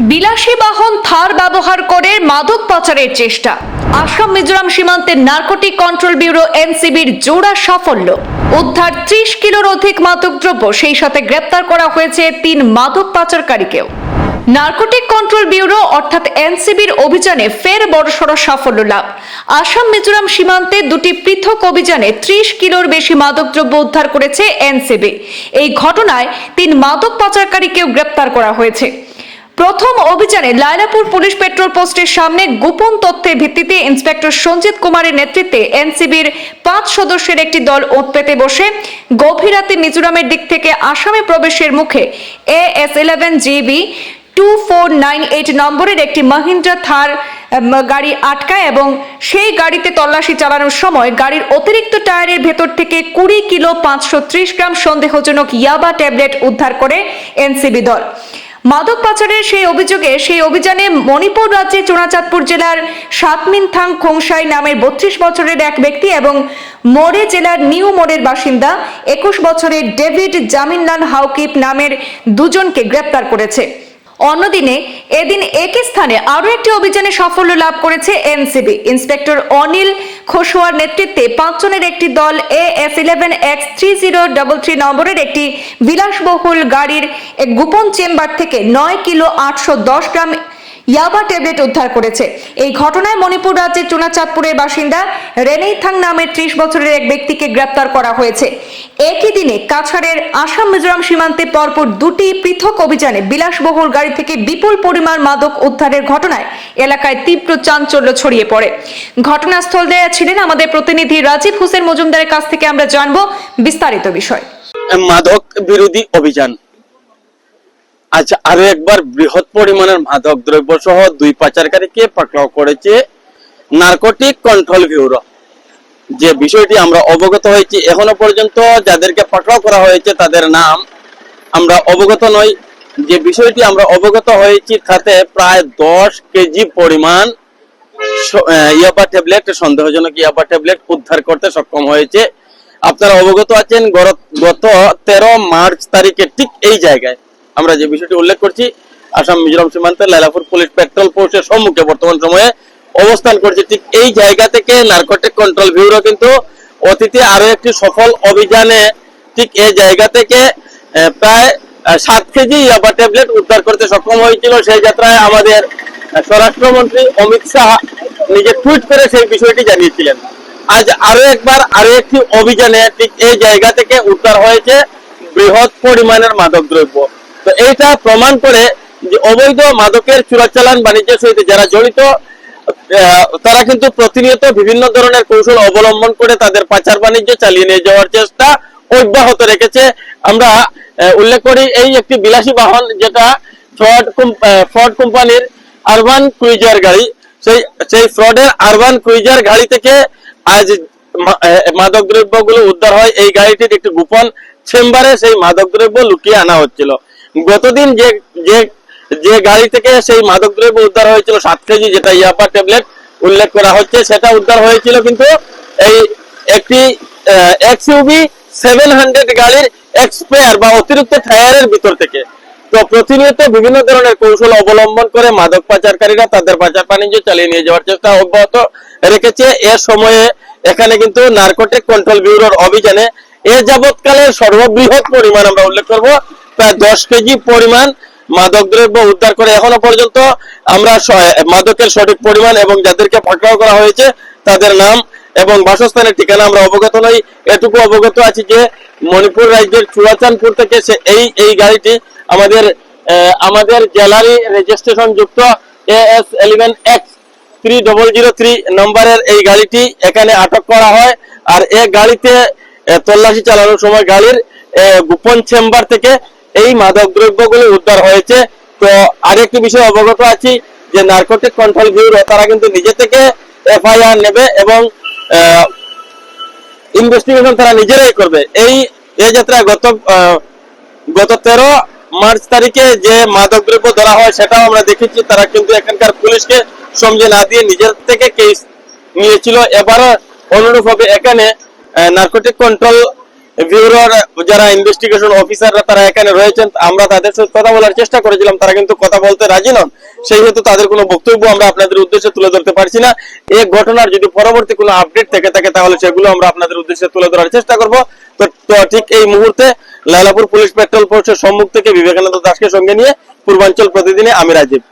বিলাসী বাহন থার ব্যবহার করে মাদক পাচারের চেষ্টা। আসাম, মিজোরাম সীমান্তে নার্কোটিক কন্ট্রোল ব্যুরো এনসিবির জোড়া সাফল্য। উদ্ধার ত্রিশ কিলোর অধিক মাদকদ্রব্য সেই সাথে গ্রেপ্তার করা হয়েছে তিন মাদক পাচারকারীকেও। নার্কোটিক কন্ট্রোল ব্যুরো অর্থাৎ এনসিবির অভিযানে ফের বড়সড় সাফল্য লাভ। আসাম, মিজোরাম সীমান্তে দুটি পৃথক অভিযানে ত্রিশ কিলোর বেশি মাদকদ্রব্য উদ্ধার করেছে এনসিবি। এই ঘটনায় তিন মাদক পাচারকারীকেও গ্রেপ্তার করা হয়েছে। প্রথম অভিযানে লায়লাপুর পুলিশ পেট্রোল পোস্টের সামনে গোপন তথ্যের ভিত্তিতে ইন্সপেক্টর সঞ্জিত কুমারের নেতৃত্বে এনসিবির পাঁচ সদস্যের একটি দল ওঁত পেতে বসে। গভীর রাতে মিজোরামের দিক থেকে আসামে প্রবেশের মুখে A S eleven GB two four nine eight নম্বরের একটি মাহিন্দ্রা থার গাড়ি আটকায় এবং সেই গাড়িতে তল্লাশি চালানোর সময় গাড়ির অতিরিক্ত টায়ারের ভেতর থেকে কুড়ি কিলো পাঁচশো ত্রিশ গ্রাম সন্দেহজনক ইয়াবা ট্যাবলেট উদ্ধার করে এনসিবি দল। মাদক পাচারের সেই অভিযোগে, সেই অভিযানে মণিপুর রাজ্যে চোরাচাঁদপুর জেলার সাতমিনথাং খোংসাই নামের বত্রিশ বছরের এক ব্যক্তি এবং মোড়ে জেলার নিউ মোড়ের বাসিন্দা, একুশ বছরের ডেভিড জামিনলাল হাউকিপ নামের দুজনকে গ্রেপ্তার করেছে। অন্যদিনে, এদিন একই স্থানে আরও একটি অভিযানে সাফল্য লাভ করেছে এনসিবি। ইন্সপেক্টর অনিল খোসোয়ার নেতৃত্বে পাঁচজনের একটি দল A S eleven X three zero double three নম্বরের একটি বিলাসবহুল গাড়ির এক গোপন চেম্বার থেকে নয় কিলো আটশো দশ গ্রাম ইয়াবা ট্যাবলেট উদ্ধার করেছে। এই ঘটনায় মণিপুর রাজ্যের চুনাচাঁদপুরের বাসিন্দা রেনেইথাং নামের ত্রিশ বছরের এক ব্যক্তিকে গ্রেপ্তার করা হয়েছে। একই দিনে কাছাড়ের আসাম, মিজোরাম সীমান্তে পরপর দুটি পৃথক অভিযানে বিলাসবহুল গাড়ি থেকে বিপুল পরিমাণ মাদক উদ্ধারের ঘটনায় এলাকায় তীব্র চাঞ্চল্য ছড়িয়ে পড়ে। ঘটনাস্থল দেয়া ছিলেন আমাদের প্রতিনিধি রাজীব হোসেন মজুমদারের কাছ থেকে আমরা জানব বিস্তারিত বিষয়। মাদক বিরোধী অভিযান। আচ্ছা আরও একবার বৃহৎ পরিমাণের মাদক দ্রব্য সহ দুই পাচারকারীকে পাকড়াও করেছে নার্কোটিক কন্ট্রোল ব্যুরো। যে বিষয়টি আমরা অবগত হয়েছি, এখনও পর্যন্ত যাদেরকে পাকড়াও করা হয়েছে তাদের নাম আমরা অবগত নই। যে বিষয়টি আমরা অবগত হয়েছি, তাতে প্রায় দশ কেজি পরিমাণ ইয়াবা ট্যাবলেট, সন্দেহজনক ইয়াবা ট্যাবলেট উদ্ধার করতে সক্ষম হয়েছে। আপনারা অবগত আছেন গত তেরো মার্চ তারিখে ঠিক এই জায়গায়। আমরা যে বিষয়টি উল্লেখ করছি, আসাম মিজোরাম সীমান্তে লাইলাপুর পুলিশ পেট্রোল পোস্টের সম্মুখে বর্তমান সময়ে অবস্থান করছে। ঠিক এই জায়গা থেকে নার্কোটিক কন্ট্রোল ব্যুরো কিন্তু অতীতে আরও একটি সফল অভিযানে ঠিক এই জায়গা থেকে প্রায় সাত কেজি ইয়াবা ট্যাবলেট উদ্ধার করতে সক্ষম হয়েছিল। সেই যাত্রায় আমাদের স্বরাষ্ট্রমন্ত্রী অমিত শাহ নিজে টুইট করে সেই বিষয়টি জানিয়েছিলেন। আজ আরও একবার আরও একটি অভিযানে ঠিক এই জায়গা থেকে উদ্ধার হয়েছে বৃহৎ পরিমাণের মাদক দ্রব্য তো এইটা প্রমাণ করে যে অবৈধ মাদকের চোরাচালান বাণিজ্যের সহিত যারা জড়িত তারা কিন্তু প্রতিনিয়ত বিভিন্ন ধরনের কৌশল অবলম্বন করে তাদের পাচার বাণিজ্য চালিয়ে নিয়ে যাওয়ার চেষ্টা অব্যাহত রেখেছে। আমরা উল্লেখ করি এই একটি বিলাসী বাহন যেটা ফ্রড ফ্রড কোম্পানির আরবান ক্রুইজার গাড়ি। সেই সেই ফ্রডের আরবান ক্রুইজার গাড়ি থেকে আজ মাদক দ্রব্যগুলো উদ্ধার হয়। এই গাড়িটির একটি গোপন চেম্বারে সেই মাদক দ্রব্য লুকিয়ে আনা হচ্ছিল। গতদিন যে যে যে গাড়ি থেকে সেই মাদক দ্রব্য উদ্ধার হয়েছিল সাত কেজি, যেটা ইয়াপা ট্যাবলেট উল্লেখ করা হচ্ছে, সেটা উদ্ধার হয়েছিল কিন্তু এই একটি এক্সইউবি সেভেন হান্ড্রেড গাড়ির এক্সপায়ার বা অতিরিক্ত টায়ারের ভিতর থেকে। তো প্রতিনিয়ত বিভিন্ন ধরনের কৌশল অবলম্বন করে মাদক পাচারকারীরা তাদের পাচার বাণিজ্য চালিয়ে নিয়ে যাওয়ার চেষ্টা অব্যাহত রেখেছে। এ সময়ে এখানে কিন্তু নার্কোটিক কন্ট্রোল ব্যুরোর অভিযানে এ যাবৎকালে সর্ববৃহৎ পরিমাণ আমরা উল্লেখ করব। প্রায় দশ কেজি পরিমাণ মাদক দ্রব্য উদ্ধার করে এখনও পর্যন্ত আমরা মাদকের সঠিক পরিমাণ এবং যাদেরকে পাকড়াও করা হয়েছে, তাদের নাম এবং বাসস্থানের ঠিকানা আমরা অবগত নই। এটুকু অবগত আছি যে মণিপুর রাজ্যের চুয়াচানপুর থেকে সে এই এই গাড়িটি আমাদের আমাদের জেলারই রেজিস্ট্রেশন যুক্ত A S eleven X three double zero three নম্বরের এই গাড়িটি এখানে আটক করা হয়। আর এই গাড়িতে তল্লাশি চালানোর সময় গাড়ির গোপন চেম্বার থেকে এই মাদক দ্রব্যগুলো উদ্ধার হয়েছে। তো আরেকটি বিষয় অবগত আছি যে নার্কোটিক কন্ট্রোল ব্যুরো তারা কিন্তু নিজে থেকে এফআইআর নেবে এবং ইনভেস্টিগেশন তারা নিজেরাই করবে। এই এই যাত্রায় গত গত তেরো মার্চ তারিখে যে মাদক দ্রব্য ধরা হয় সেটাও আমরা দেখেছি। তারা কিন্তু এখানকার পুলিশকে সমঝে না দিয়ে নিজের থেকে কেস নিয়েছিল। এবারও অনুরূপ হবে এখানে নার্কোটিক কন্ট্রোল যারা ইনভেস্টিগেশন অফিসাররা তারা এখানে রয়েছেন, আমরা তাদের সাথে কথা বলার চেষ্টা করেছিলাম, তারা কিন্তু কথা বলতে রাজি নন। সেই হেতু তাদের কোনো বক্তব্য আমরা আপনাদের উদ্দেশ্যে তুলে ধরতে পারছি না। এই ঘটনার যদি পরবর্তী কোনো আপডেট থেকে থাকে, তাহলে সেগুলো আমরা আপনাদের উদ্দেশ্যে তুলে ধরার চেষ্টা করব। তো ঠিক এই মুহূর্তে লালাপুর পুলিশ পেট্রোল পোস্টের সম্মুখ থেকে বিবেকানন্দ দাসকে সঙ্গে নিয়ে পূর্বাঞ্চল প্রতিদিনে আমি রাজীব।